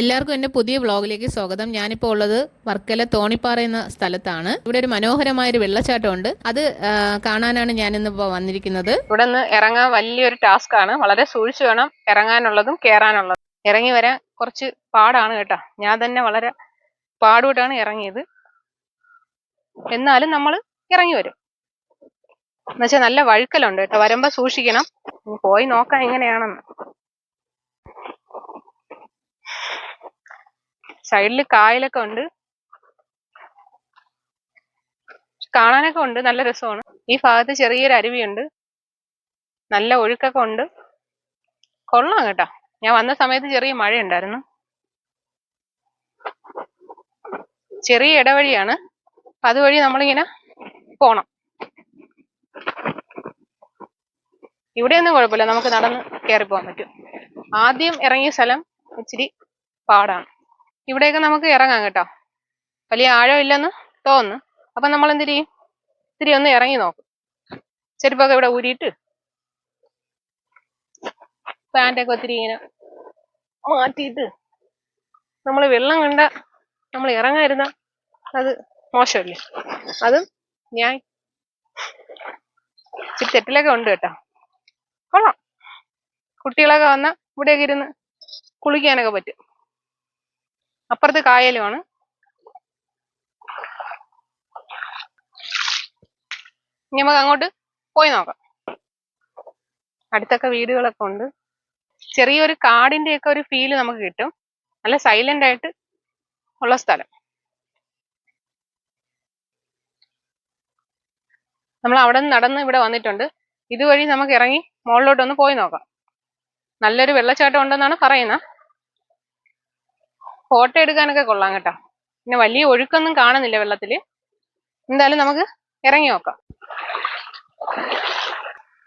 എല്ലാവർക്കും എന്റെ പുതിയ വ്ളോഗിലേക്ക് സ്വാഗതം. ഞാനിപ്പോൾ ഉള്ളത് വർക്കല തോണിപ്പാറ എന്ന സ്ഥലത്താണ്. ഇവിടെ ഒരു മനോഹരമായ ഒരു വെള്ളച്ചാട്ടമുണ്ട്. അത് കാണാനാണ് ഞാൻ ഇന്ന് വന്നിരിക്കുന്നത്. ഇവിടെ നിന്ന് ഇറങ്ങാൻ വലിയൊരു ടാസ്ക് ആണ്. വളരെ സൂക്ഷിച്ചു വേണം ഇറങ്ങാനുള്ളതും കയറാനുള്ളതും ഇറങ്ങി വരാൻ കുറച്ച് പാടാണ് കേട്ടോ. ഞാൻ തന്നെ വളരെ പാടുപെട്ടാണ് ഇറങ്ങിയത്. എന്നാലും നമ്മൾ ഇറങ്ങി വരും. എന്നുവെച്ചാൽ നല്ല വഴുക്കലുണ്ട് കേട്ടോ. വരുമ്പോ സൂക്ഷിക്കണം. പോയി നോക്കാം എങ്ങനെയാണെന്ന്. സൈഡിൽ കായലൊക്കെ ഉണ്ട്. കാണാനൊക്കെ ഉണ്ട് നല്ല രസമാണ്. ഈ ഭാഗത്ത് ചെറിയൊരു അരുവിയുണ്ട്. നല്ല ഒഴുക്കൊക്കെ ഉണ്ട്. കൊള്ളാം കേട്ടോ. ഞാൻ വന്ന സമയത്ത് ചെറിയ മഴ ഉണ്ടായിരുന്നു ചെറിയ ഇടവഴിയാണ്. അതുവഴി നമ്മളിങ്ങനെ പോണം. ഇവിടെയൊന്നും കുഴപ്പമില്ല. നമുക്ക് നടന്ന് കയറി പോകാൻ പറ്റും. ആദ്യം ഇറങ്ങിയ സ്ഥലം ഇച്ചിരി പാടാണ്. ഇവിടെയൊക്കെ നമുക്ക് ഇറങ്ങാം കേട്ടോ. വലിയ ആഴമില്ലെന്ന് തോന്നുന്നു. അപ്പൊ നമ്മൾ എന്ത് ചെയ്യും ഇത്തിരി ഒന്ന് ഇറങ്ങി നോക്കും. ചെരുപ്പൊക്കെ ഇവിടെ ഊരിയിട്ട്. പാന്റൊക്കെ ഒത്തിരി ഇങ്ങനെ മാറ്റിയിട്ട്. നമ്മൾ വെള്ളം കണ്ട നമ്മൾ ഇറങ്ങാതിരുന്ന അത് മോശമല്ലേ? അതും ഞാൻ ഇച്ചിരി ഉണ്ട് കേട്ടോ. കൊള്ളാം. കുട്ടികളൊക്കെ വന്നാൽ ഇവിടെയൊക്കെ ഇരുന്ന് കുളിക്കാനൊക്കെ പറ്റും. അപ്പുറത്ത് കായലുമാണ്. നമുക്ക് അങ്ങോട്ട് പോയി നോക്കാം. അടുത്തൊക്കെ വീടുകളൊക്കെ ഉണ്ട്. ചെറിയൊരു കാടിന്റെ ഒക്കെ ഒരു ഫീൽ നമുക്ക് കിട്ടും. നല്ല സൈലന്റ് ആയിട്ട് ഉള്ള സ്ഥലം. നമ്മൾ അവിടെ നിന്ന് നടന്ന് ഇവിടെ വന്നിട്ടുണ്ട്. ഇതുവഴി നമുക്ക് ഇറങ്ങി മുകളിലോട്ടൊന്ന് പോയി നോക്കാം. നല്ലൊരു വെള്ളച്ചാട്ടം ഉണ്ടെന്നാണ് പറയുന്നത്. ഫോട്ടോ എടുക്കാനൊക്കെ കൊള്ളാം കേട്ടോ. പിന്നെ വലിയ ഒഴുക്കൊന്നും കാണുന്നില്ല വെള്ളത്തിൽ എന്തായാലും നമുക്ക് ഇറങ്ങി നോക്കാം.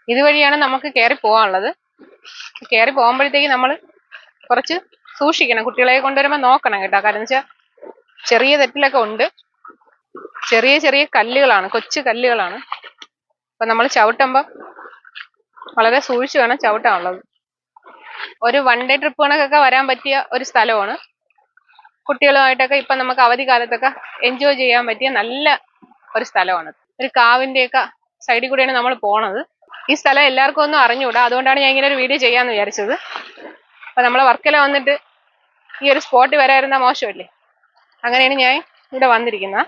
ഇതുവഴിയാണ് നമുക്ക് കയറി പോകാനുള്ളത്. കയറി പോകുമ്പോഴത്തേക്ക് നമ്മൾ കുറച്ച് സൂക്ഷിക്കണം. കുട്ടികളെ കൊണ്ടുവരുമ്പോൾ നോക്കണം കേട്ടോ. കാരണം വെച്ചാൽ ചെറിയ തെറ്റിലൊക്കെ ഉണ്ട്. ചെറിയ ചെറിയ കല്ലുകളാണ്. കൊച്ചു കല്ലുകളാണ്. അപ്പം നമ്മൾ ചവിട്ടുമ്പോൾ വളരെ സൂക്ഷിച്ചു വേണം ചവിട്ടാനുള്ളത്. ഒരു വൺ ഡേ ട്രിപ്പ് കണക്കൊക്കെ വരാൻ പറ്റിയ ഒരു സ്ഥലമാണ്. കുട്ടികളുമായിട്ടൊക്കെ ഇപ്പം നമുക്ക് അവധി കാലത്തൊക്കെ എൻജോയ് ചെയ്യാൻ പറ്റിയ നല്ല ഒരു സ്ഥലമാണ്. ഒരു കാവിന്റെയൊക്കെ സൈഡിൽ കൂടെയാണ് നമ്മൾ പോണത്. ഈ സ്ഥലം എല്ലാവർക്കും ഒന്നും അറിഞ്ഞുകൂടാ അതുകൊണ്ടാണ് ഞാൻ ഇങ്ങനെ ഒരു വീഡിയോ ചെയ്യാമെന്ന് വിചാരിച്ചത്. അപ്പം നമ്മളെ വർക്കല വന്നിട്ട് ഈ ഒരു സ്പോട്ട് വരായിരുന്ന മോശമല്ലേ? അങ്ങനെയാണ് ഞാൻ ഇവിടെ വന്നിരിക്കുന്നത്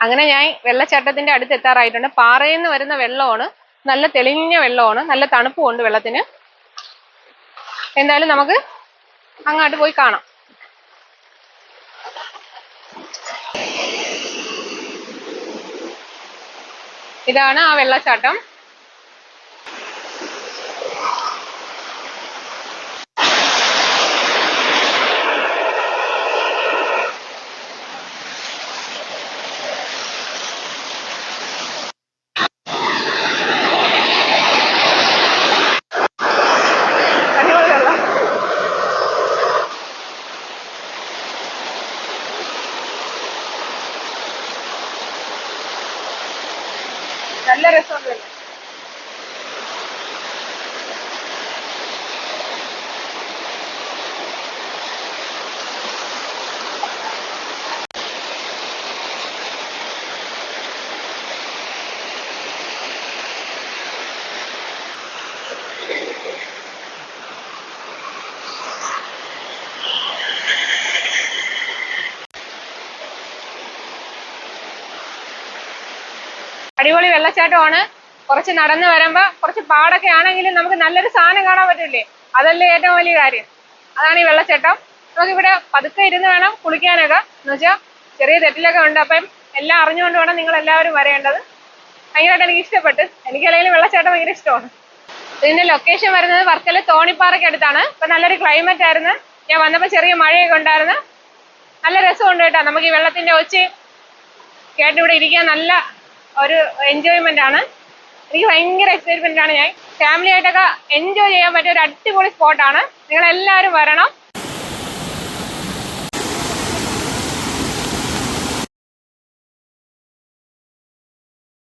അങ്ങനെ ഞാൻ വെള്ളച്ചാട്ടത്തിന്റെ അടുത്ത് എത്താറായിട്ടുണ്ട്. പാറയിൽ നിന്ന് വരുന്ന വെള്ളമാണ്. നല്ല തെളിഞ്ഞ വെള്ളമാണ്. നല്ല തണുപ്പുമുണ്ട് വെള്ളത്തിന്. എന്തായാലും നമുക്ക് അങ്ങോട്ട് പോയി കാണാം. ഇതാണ് ആ വെള്ളച്ചാട്ടം അടിപൊളി വെള്ളം നല്ല രസമുണ്ട്. അടിപൊളി വെള്ളച്ചാട്ടമാണ്. കുറച്ച് നടന്നു വരുമ്പോ കുറച്ച് പാടൊക്കെ ആണെങ്കിലും നമുക്ക് നല്ലൊരു സാധനം കാണാൻ പറ്റില്ലേ അതല്ലേ ഏറ്റവും വലിയ കാര്യം. അതാണ് ഈ വെള്ളച്ചാട്ടം. നമുക്ക് ഇവിടെ പതുക്കെ ഇരുന്ന് വേണം കുളിക്കാനൊക്കെ. എന്ന് വെച്ചാൽ ചെറിയ തെറ്റിലൊക്കെ ഉണ്ട്. അപ്പം എല്ലാം അറിഞ്ഞുകൊണ്ട് വേണം നിങ്ങൾ എല്ലാവരും വരേണ്ടത്. ഭയങ്കരമായിട്ട് എനിക്ക് ഇഷ്ടപ്പെട്ട്. എനിക്കല്ലെങ്കിൽ വെള്ളച്ചാട്ടം ഭയങ്കര ഇഷ്ടമാണ്. ഇതിന്റെ ലൊക്കേഷൻ വരുന്നത് വർക്കല തോണിപ്പാറയ്ക്ക് അടുത്താണ്. ഇപ്പൊ നല്ലൊരു ക്ലൈമറ്റ് ആയിരുന്നു. ഞാൻ വന്നപ്പോൾ ചെറിയ മഴയൊക്കെ ഉണ്ടായിരുന്നു. നല്ല രസമുണ്ട് കേട്ടോ. നമുക്ക് ഈ വെള്ളത്തിന്റെ ഒച്ചയും കേട്ടിവിടെ ഇരിക്കാൻ നല്ല ഒരു എൻജോയ്മെന്റ് ആണ്. എനിക്ക് ഭയങ്കര എക്സൈറ്റ്മെന്റ് ആണ് ഞാൻ. ഫാമിലി ആയിട്ടൊക്കെ എൻജോയ് ചെയ്യാൻ പറ്റിയ ഒരു അടിപൊളി സ്പോട്ടാണ് നിങ്ങൾ എല്ലാവരും വരണം.